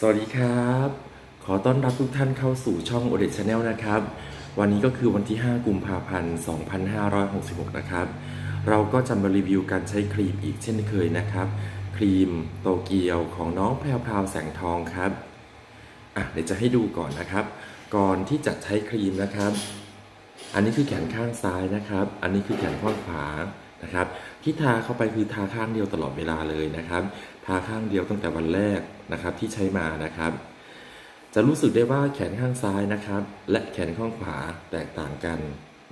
สวัสดีครับ ขอต้อนรับทุกท่านเข้าสู่ช่อง o d e t Channel นะครับ วันนี้ก็คือวันที่ 5 กุมภาพันธ์ 2566 นะครับ เราก็จะมารีวิวการใช้ครีมอีกเช่นเคยนะครับ ครีมโตเกียวของน้องแพรวพราวแสงทองครับ อะเดี๋ยวจะให้ดูก่อนนะครับ ก่อนที่จะใช้ครีมนะครับ อันนี้คือแขนข้างซ้ายนะครับ อันนี้คือแขนข้างขวา นะครับ ที่ทาเข้าไปคือทาข้างเดียวตลอดเวลาเลยนะครับ ทาข้างเดียวตั้งแต่วันแรกนะครับที่ใช้มานะครับ จะรู้สึกได้ว่าแขนข้างซ้ายนะครับ และแขนข้างขวาแตกต่างกัน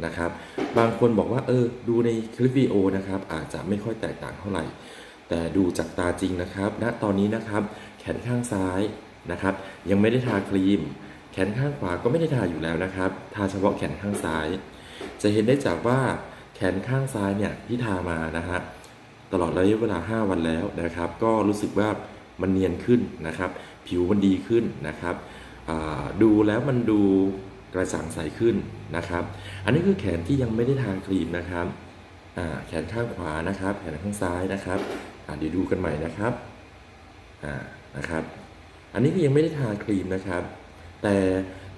นะครับ บางคนบอกว่าเออดูในคลิปวิดีโอนะครับ อาจจะไม่ค่อยแตกต่างเท่าไหร่ แต่ดูจากตาจริงนะครับณตอนนี้นะครับ แขนข้างซ้ายนะครับ ยังไม่ได้ทาครีม แขนข้างขวาก็ไม่ได้ทาอยู่แล้วนะครับ ทาเฉพาะแขนข้างซ้าย จะเห็นได้จากว่า แขนข้างซ้ายเนี่ยที่ทามานะฮะตลอดระยะเวลา 5 วันแล้วนะครับ ก็รู้สึกว่ามันเนียนขึ้นนะครับ ผิวมันดีขึ้นนะครับดูแล้วมันดูกระจ่างใสขึ้นนะครับ อันนี้คือแขนที่ยังไม่ได้ทาครีมนะครับแขนข้างขวานะครับ แขนข้างซ้ายนะครับเดี๋ยวดูกันใหม่นะครับนะครับ อันนี้ก็ยังไม่ได้ทาครีมนะครับ แต่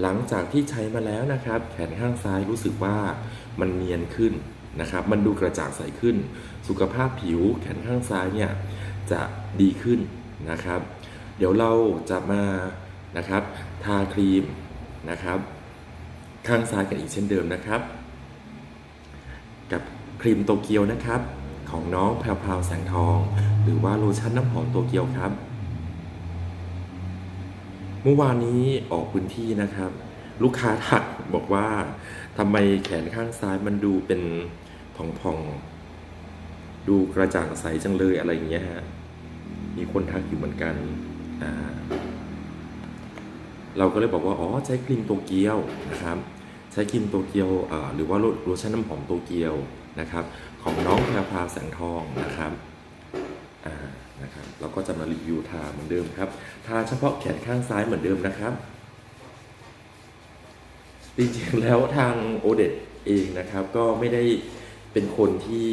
หลังจากที่ใช้มาแล้วนะครับ แขนข้างซ้ายรู้สึกว่ามันเนียนขึ้น นะครับ มันดูกระจ่างใสขึ้น สุขภาพผิวแขนข้างซ้ายเนี่ยจะดีขึ้นนะครับ เดี๋ยวเราจะมานะครับทาครีมนะครับ ข้างซ้ายกันอีกเช่นเดิมนะครับ กับครีมโตเกียวนะครับ ของน้องแพรวพราวแสงทอง หรือว่าโลชั่นน้ำหอมโตเกียวครับ เมื่อวานนี้ออกพื้นที่นะครับ ลูกค้าทักบอกว่าทำไมแขนข้างซ้ายมันดูเป็น พองๆ ดูกระจ่างใสจังเลยอะไรอย่างเงี้ยฮะ มีคนทักอยู่เหมือนกัน อ่า เราก็เลยบอกว่า อ๋อ ใช้ครีมโตเกียวนะครับ ใช้ครีมโตเกียวหรือว่าโลชั่นน้ำหอมโตเกียวนะครับ ของน้องแพรพาแสงทองนะครับ อ่า นะครับ เราก็จะมารีวิวทาเหมือนเดิมครับ ทาเฉพาะแขนข้างซ้ายเหมือนเดิมนะครับจริงๆแล้วทางโอเดตเองนะครับก็ไม่ได้ เป็นคนที่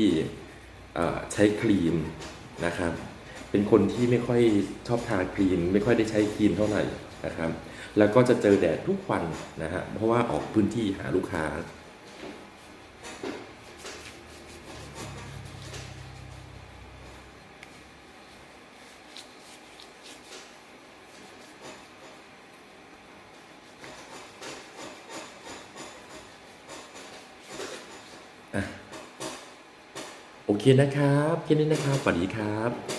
ใช้ครีมนะครับ เป็นคนที่ไม่ค่อยชอบทาครีม ไม่ค่อยได้ใช้ครีมเท่าไหร่นะครับ แล้วก็จะเจอแดดทุกวันนะฮะ เพราะว่าออกพื้นที่หาลูกค้า โอเคนะครับแค่นี้นะครับสวัสดีครับ